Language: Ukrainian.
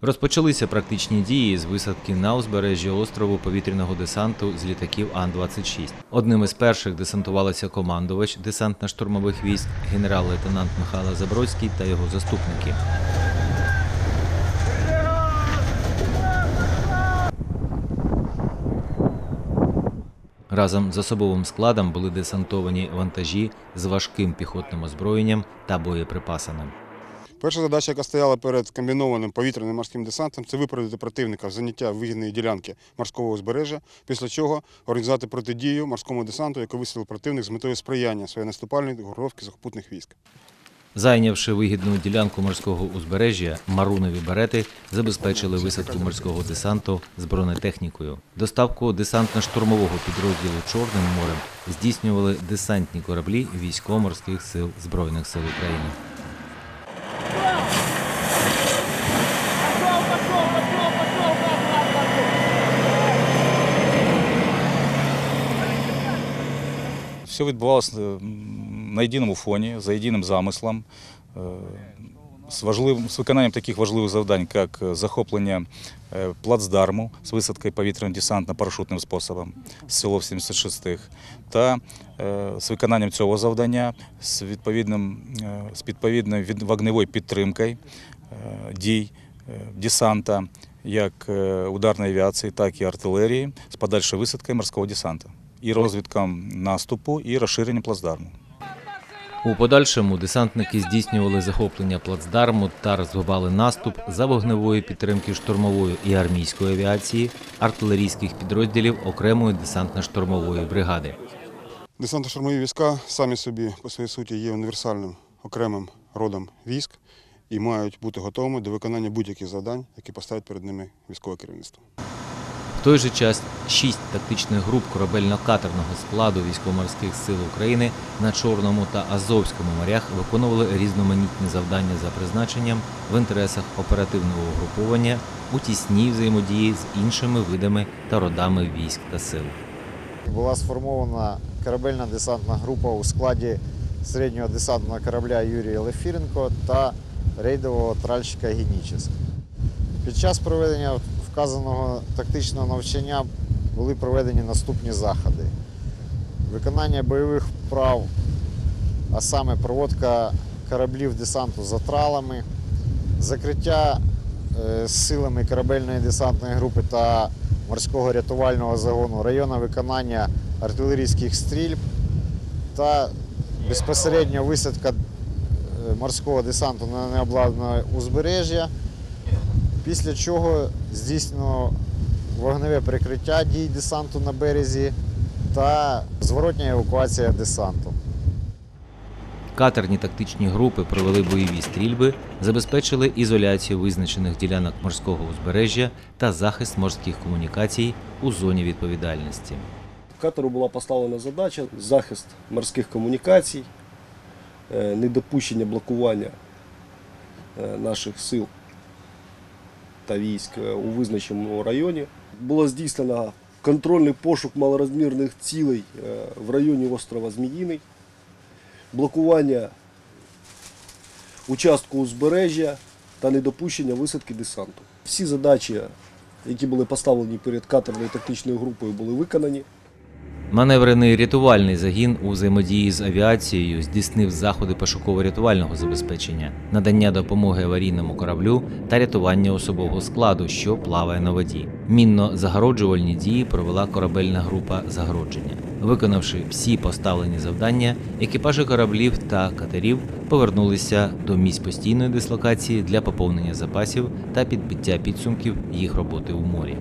Розпочалися практичні дії з висадки на узбережжі острову повітряного десанту з літаків Ан-26. Одним із перших десантувалися командувач десантно-штурмових військ, генерал-лейтенант Михайло Забродський та його заступники. Разом з особовим складом були десантовані вантажі з важким піхотним озброєнням та боєприпасами. Перша задача, яка стояла перед комбінованим повітряним морським десантом, це виправдати противника заняття вигідної ділянки морського узбережжя, після чого організувати протидію морському десанту, яку висадив противник з метою сприяння своєї наступальної групировки сухопутних військ. Зайнявши вигідну ділянку морського узбережжя, марунові берети забезпечили висадку морського десанту з бронетехнікою. Доставку десантно-штурмового підрозділу Чорним морем здійснювали десантні кораблі військово-морських сил Збройних сил України. Все відбувалося на єдиному фоні, за єдиним замислом, е, з, важливим, з виконанням таких важливих завдань, як захоплення е, плацдарму з висадкою повітряно десантно-парашутним способом з село 76-х, та е, з виконанням цього завдання з відповідним, е, з відповідною від- вогневою підтримкою е, дій е, десанта, як е, ударної авіації, так і артилерії, з подальшою висадкою морського десанту і розвідкам наступу, і розширенням плацдарму. У подальшому десантники здійснювали захоплення плацдарму та розвивали наступ за вогневої підтримки штурмової і армійської авіації, артилерійських підрозділів окремої десантно-штурмової бригади. Десантно-штурмові війська самі собі по своїй суті є універсальним окремим родом військ і мають бути готовими до виконання будь-яких завдань, які поставить перед ними військове керівництво. Той же час шість тактичних груп корабельно-катерного складу військово-морських сил України на Чорному та Азовському морях виконували різноманітні завдання за призначенням в інтересах оперативного угруповання у тісній взаємодії з іншими видами та родами військ та сил. Була сформована корабельна десантна група у складі середнього десантного корабля Юрія Лефіренко та рейдового тральщика Генічес. Під час проведення вказаного тактичного навчання були проведені наступні заходи. Виконання бойових вправ, а саме проводка кораблів десанту за тралами, закриття е, силами корабельної десантної групи та морського рятувального загону району виконання артилерійських стрільб та безпосередньо висадка е, морського десанту на необладнане узбережжя, після чого здійснено вогневе прикриття дій десанту на березі та зворотня евакуація десанту. Катерні тактичні групи провели бойові стрільби, забезпечили ізоляцію визначених ділянок морського узбережжя та захист морських комунікацій у зоні відповідальності. Катеру була поставлена задача захист морських комунікацій, е, недопущення блокування е, наших сил та військ е, у визначеному районі. Було здійснено контрольний пошук малорозмірних цілей е, в районі острова Зміїний, блокування участку узбережжя та недопущення висадки десанту. Всі задачі, які були поставлені перед катерною тактичною групою, були виконані. Маневрений рятувальний загін у взаємодії з авіацією здійснив заходи пошуково-рятувального забезпечення, надання допомоги аварійному кораблю та рятування особового складу, що плаває на воді. Мінно-загороджувальні дії провела корабельна група загородження. Виконавши всі поставлені завдання, екіпажі кораблів та катерів повернулися до місць постійної дислокації для поповнення запасів та підбиття підсумків їх роботи у морі.